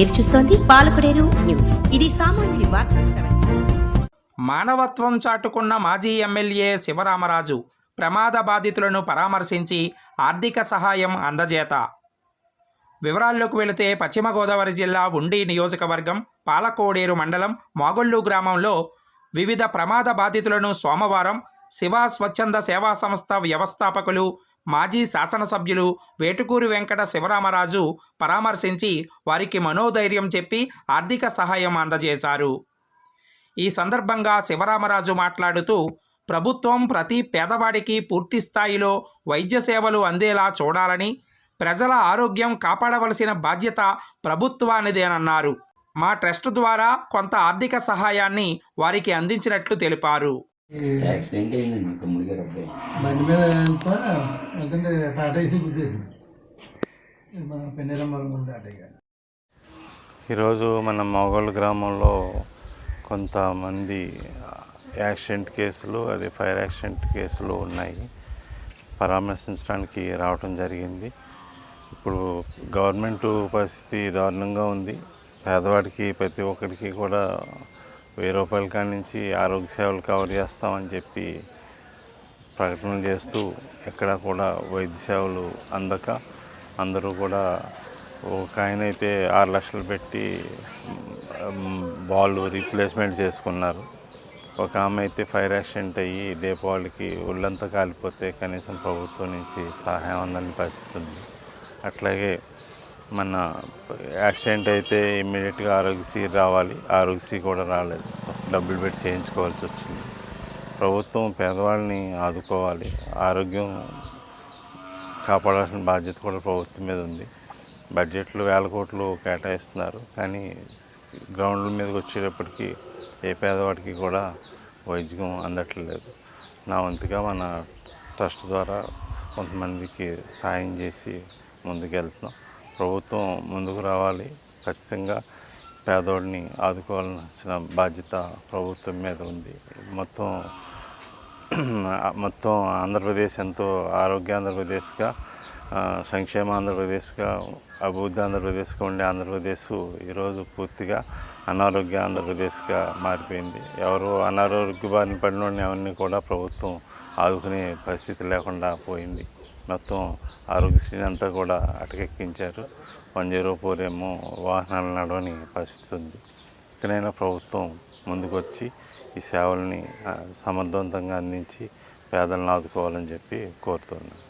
మీరు చూస్తోంది పాలకుడేరు న్యూస్. ఇది సామాన్యుడి వార్త మానవత్వం చాటుకున్న మాజీ ఎమ్మెల్యే శివరామరాజు ప్రమాద బాధితులను పరామర్శించి ఆర్థిక సహాయం అందజేత. వివరాల్లోకి వెళితే పశ్చిమ గోదావరి జిల్లా ఉండి నియోజకవర్గం పాలకోడేరు మండలం మాగొళ్ళు గ్రామంలో వివిధ ప్రమాద బాధితులను సోమవారం శివ స్వచ్ఛంద సేవా సంస్థ వ్యవస్థాపకులు మాజీ శాసనసభ్యులు వేటుకూరి వెంకట శివరామరాజు పరామర్శించి వారికి మనోధైర్యం చెప్పి ఆర్థిక సహాయం అందజేశారు. ఈ సందర్భంగా శివరామరాజు మాట్లాడుతూ ప్రభుత్వం ప్రతి పేదవాడికి పూర్తి స్థాయిలో వైద్య సేవలు అందేలా చూడాలని ప్రజల ఆరోగ్యం కాపాడవలసిన బాధ్యత ప్రభుత్వానిదేనన్నారు. మా ట్రస్ట్ ద్వారా కొంత ఆర్థిక సహాయాన్ని వారికి అందించినట్లు తెలిపారు. యాక్సిడెంట్ అయిందండి తమ్ముడు గారు అబ్బాయి బండి మీద వెళ్తా వెళ్తుంటే మన పెన్నెరమ్మల ముందు ఈరోజు మన మొగోలు గ్రామంలో కొంతమంది యాక్సిడెంట్ కేసులు అది ఫైర్ యాక్సిడెంట్ కేసులు ఉన్నాయి. పరామర్శించడానికి రావటం జరిగింది. ఇప్పుడు గవర్నమెంట్ పరిస్థితి దారుణంగా ఉంది. పేదవాడికి ప్రతి ఒక్కరికి కూడా వెయ్యి రూపాయల కాడి నుంచి ఆరోగ్య సేవలు కవర్ చేస్తామని చెప్పి ప్రకటనలు చేస్తూ ఎక్కడ కూడా వైద్య సేవలు అందక అందరూ కూడా ఒక ఆయన అయితే ఆరు లక్షలు పెట్టి బాల్ రీప్లేస్మెంట్ చేసుకున్నారు. ఒక ఆమె అయితే ఫైర్ యాక్సిడెంట్ అయ్యి దీపావళికి ఒళ్ళంతా కాలిపోతే కనీసం ప్రభుత్వం నుంచి సహాయం అందని పరిస్థితి ఉంది అట్లాగే మన యాక్సిడెంట్ అయితే ఇమ్మీడియట్గా ఆరోగ్యశ్రీ రావాలి. ఆరోగ్యశ్రీ కూడా రాలేదు. సో డబ్బులు పెట్టి చేయించుకోవాల్సి వచ్చింది. ప్రభుత్వం పేదవాళ్ళని ఆదుకోవాలి. ఆరోగ్యం కాపాడాల్సిన బాధ్యత కూడా ప్రభుత్వం మీద ఉంది. బడ్జెట్లు వేల కోట్లు కేటాయిస్తున్నారు. కానీ గ్రౌండ్ల మీదకి వచ్చేటప్పటికి ఏ పేదవాడికి కూడా వైద్యం అందట్లేదు. నా వంతుగా మన ట్రస్ట్ ద్వారా కొంతమందికి సాయం చేసి ముందుకు వెళ్తున్నాం ప్రభుత్వం ముందుకు రావాలి. ఖచ్చితంగా పేదోడిని ఆదుకోవాల్సిన బాధ్యత ప్రభుత్వం మీద ఉంది. మొత్తం మొత్తం ఆంధ్రప్రదేశ్ ఎంతో ఆరోగ్య ఆంధ్రప్రదేశ్గా సంక్షేమ ఆంధ్రప్రదేశ్గా అభివృద్ధి ఆంధ్రప్రదేశ్గా ఉండే ఆంధ్రప్రదేశ్ ఈరోజు పూర్తిగా అనారోగ్య ఆంధ్రప్రదేశ్గా మారిపోయింది. ఎవరు అనారోగ్య బారిన పడిన ఎవరిని కూడా ప్రభుత్వం ఆదుకునే పరిస్థితి లేకుండా పోయింది. మొత్తం ఆరోగ్యశ్రీని అంతా కూడా అటకెక్కించారు. వన్ జీరో ఫోర్ ఏమో వాహనాలు నడవని పరిస్థితి ఉంది. ఇక్కడైనా ప్రభుత్వం ముందుకొచ్చి ఈ సేవల్ని సమర్థవంతంగా అందించి పేదలను ఆదుకోవాలని చెప్పి కోరుతున్నాను